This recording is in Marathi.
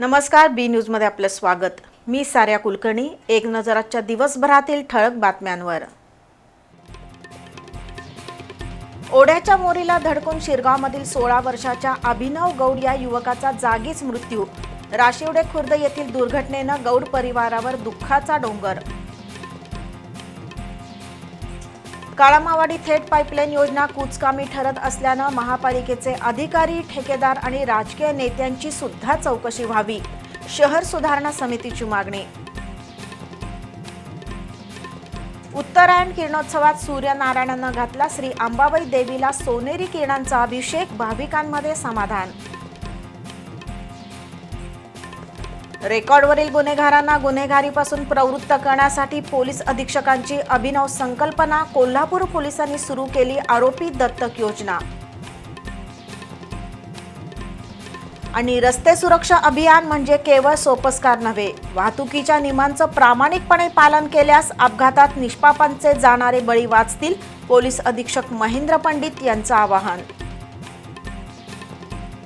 नमस्कार बी न्यूजमध्ये आपलं स्वागत. मी साऱ्या कुलकर्णी एक नजर आजच्या दिवसभरातील ठळक बातम्यांवर. ओढ्याच्या मोरीला धडकून शिरगावमधील सोळा वर्षाच्या अभिनव गौड या युवकाचा जागीच मृत्यू. राशिवडे खुर्द येथील दुर्घटनेनं गौड परिवारावर दुःखाचा डोंगर. काळामावाडी थेट पाईपलाईन योजना कुचकामी ठरत असल्यानं महापालिकेचे अधिकारी ठेकेदार आणि राजकीय नेत्यांची सुद्धा चौकशी व्हावी. शहर सुधारणा समितीची मागणी. उत्तरायण किरणोत्सवात सूर्यनारायणानं घातला श्री अंबाबाई देवीला सोनेरी किरणांचा अभिषेक भाविकांमध्ये समाधान रेकॉर्डवरील गुन्हेगारांना गुन्हेगारीपासून प्रवृत्त करण्यासाठी पोलीस अधीक्षकांची अभिनव संकल्पना कोल्हापूर पोलिसांनी सुरू केली आरोपी दत्तक योजना. आणि रस्ते सुरक्षा अभियान म्हणजे केवळ सोपस्कार नव्हे वाहतुकीच्या नियमांचं प्रामाणिकपणे पालन केल्यास अपघातात निष्पापांचे जाणारे बळी वाचतील पोलीस अधीक्षक महेंद्र पंडित यांचं आवाहन.